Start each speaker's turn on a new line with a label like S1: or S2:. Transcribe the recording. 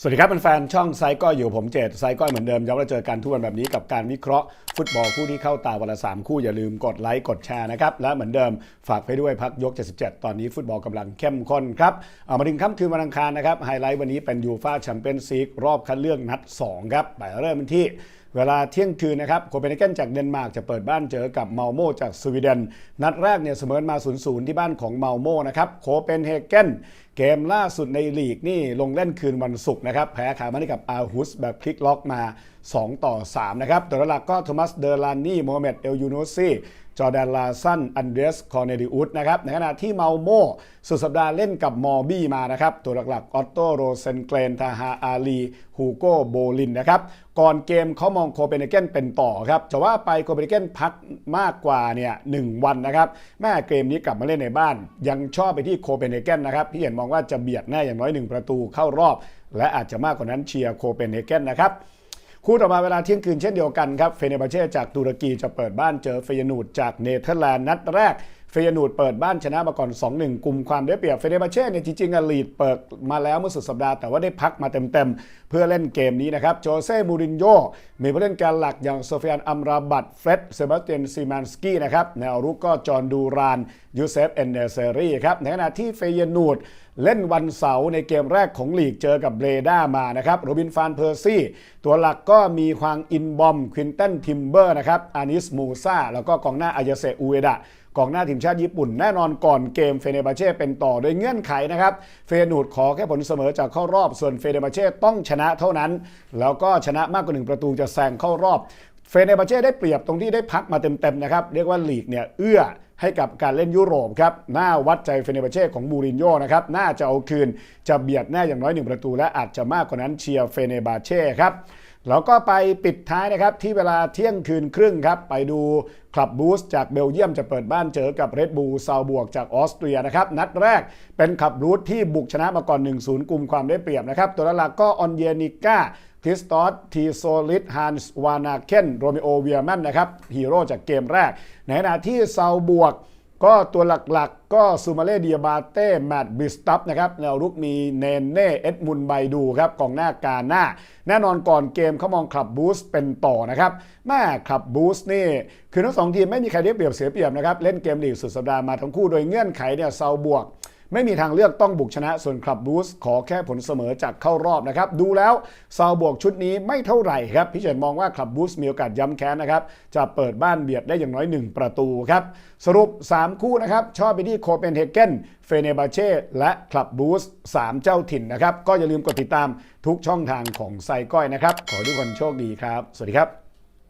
S1: สวัสดีครับเป็นแฟนๆช่องไซก้อยอยู่ผมเจตไซก้อยเหมือนเดิมย้ำว่าเจอกันทุกวันแบบนี้กับการวิเคราะห์ฟุตบอลคู่ที่เข้าตาวันละสามคู่อย่าลืมกดไลค์กดแชร์นะครับ และเหมือนเดิมฝากไปด้วยพักยก 77 ตอนนี้ฟุตบอลกำลังเข้มข้นครับเอามาถึงค่ำคืนวันอังคารนะครับไฮไลท์วันนี้เป็นยูฟ่าแชมเปี้ยนส์ลีกรอบคัดเลือกนัด 2 ครับไปเริ่มกันที่เวลาเที่ยงคืนนะครับโคเปนเฮเกนจากเดนมาร์กจะเปิดบ้านเจอกับเมาโมจากสวีเดน นัดแรกเนี่ยเสมอมา0-0ที่บ้านของเมาโมนะครับโคเปนเฮเกนเกมล่าสุดในลีกนี่ลงเล่นคืนวันศุกร์นะครับแพ้ขามาได้กับอาฮุสแบบพลิกล็อกมา 2 ต่อ 3 นะครับ ตัวหลักก็โทมัส เดอร์ลานี่โมฮัมเหม็ด เอลยูโนซีจอแดนลาซันอันเดรส คอร์เนดิอุสนะครับ ในขณะที่เมาโมสุดสัปดาห์เล่นกับมอร์บี้มานะครับ ตัวหลักๆ ออตโตโรเซนเกรน ทาฮาอาลี ฮูโกโบลินนะครับ ก่อนเกมเขามองโคเปนเฮเกนเป็นต่อครับจะว่าไปโคเปนเฮเกนพักมากกว่าเนี่ยหนึ่งวันนะครับแม่เกมนี้กลับมาเล่นในบ้าน ยังชอบไปที่โคเปนเฮเกนนะครับพี่เห็นมองว่าจะเบียดแน่อย่างน้อยหนึ่งประตูเข้ารอบ และอาจจะมากกว่านั้นเชียร์โคเปนเฮเกนนะครับ คู่ต่อมาเวลาเที่ยงคืนเช่นเดียวกันครับ เฟเนบาเช่จากตุรกีจะเปิดบ้านเจอเฟยนูดจากเนเธอร์แลนด์นัดแรก เฟยนูดเปิดบ้านชนะมาก่อน 2-1กลุ่มความได้เปรียบ เฟเนบาเช่เนี่ยจริงๆอลีดเปิดมาแล้วเมื่อสุดสัปดาห์แต่ว่าได้พักมาเต็มๆ เพื่อเล่นเกมนี้นะครับ โจเซ่มูรินโญ่มีผู้เล่นแกนหลักอย่างโซเฟียนอัมราบัตเฟร็ดเซบาสเตียนซีมานสกี้นะครับแนวรุกก็จอห์นดูรานยูเซฟเอนเนเซรีครับในขณะที่เฟยนูด เล่นวันเสาร์ในเกมแรกของลีกเจอกับเบรด้ามานะครับโรบินฟานเพอร์ซี่ ตัวหลักก็มีควางอินบอมควินตันทิมเบอร์นะครับอานิสมูซาแล้วก็กองหน้าอายาเซอูเอดะกองหน้าทีมชาติญี่ปุ่นแน่นอนก่อนเกมเฟเนบาเช่เป็นต่อโดยเงื่อนไขนะครับ เฟนูดขอแค่ผลเสมอจากเข้ารอบส่วนเฟเนบาเช่ต้องชนะเท่านั้น แล้วก็ชนะมากกว่าหนึ่งประตูจะแซงเข้ารอบ เฟเนบาเช่ได้เปรียบตรงที่ได้พักมาเต็มๆนะครับ เรียกว่าลีกเนี่ยเอื้อให้กับการเล่นยุโรปครับหน้าวัดใจเฟเนบาเช่ของมูรินโญ่นะครับน่าจะเอาคืนจะเบียดแน่อย่างน้อยหนึ่งประตู และอาจจะมากกว่านั้นเชียร์เฟเนบาเช่ครับแล้วก็ไปปิดท้ายนะครับที่เวลาเที่ยงคืนครึ่งครับไปดูคลับบูสจากเบลเยียมจะเปิดบ้านเจอกับเรดบูซาวบวกจากออสเตรียนะครับนัดแรกเป็นขับรูทที่บุกชนะมาก่อน 1-0กลุ่มความได้เปรียบนะครับตัวหลักก็ออนเยนิก้า คริสตอสทีโซลิดฮันส์วานาเคนโรมิโอเวียแมนนะครับฮีโร่จากเกมแรก ในขณะที่เซาบวก ก็ตัวหลักๆ ก็ซูมาเล่เดียบาเต้แมตต์บิสตัฟนะครับแนวรุกมีเนเน่เอ็ดมุนไบดูครับกองหน้ากาหน้า แน่นอนก่อนเกมเขามองคลับบูสเป็นต่อนะครับแม่คลับบูสนี่ คือทั้งสองทีมไม่มีใครได้เปรียบเสียเปรียบนะครับ เล่นเกมลีกสุดสัปดาห์มาทั้งคู่โดยเงื่อนไขเนี่ยเซาบวก ไม่มีทางเลือกต้องบุกชนะส่วนคลับบูสขอแค่ผลเสมอจากเข้ารอบนะครับดูแล้วซาวบวกชุดนี้ไม่เท่าไหร่ครับพี่เฉินมองว่าคลับบูสมีโอกาสย้ำแค้นนะครับจะเปิดบ้านเบียดได้อย่างน้อย 1 ประตูครับสรุป 3 คู่นะครับชอบไปที่โคเปนเฮเกนเฟเนบาเช่และคลับบูส3เจ้าถิ่นนะครับก็อย่าลืมกดติดตามทุกช่องทางของไซก้อยนะครับ ขอให้ทุกคนโชคดีครับ สวัสดีครับ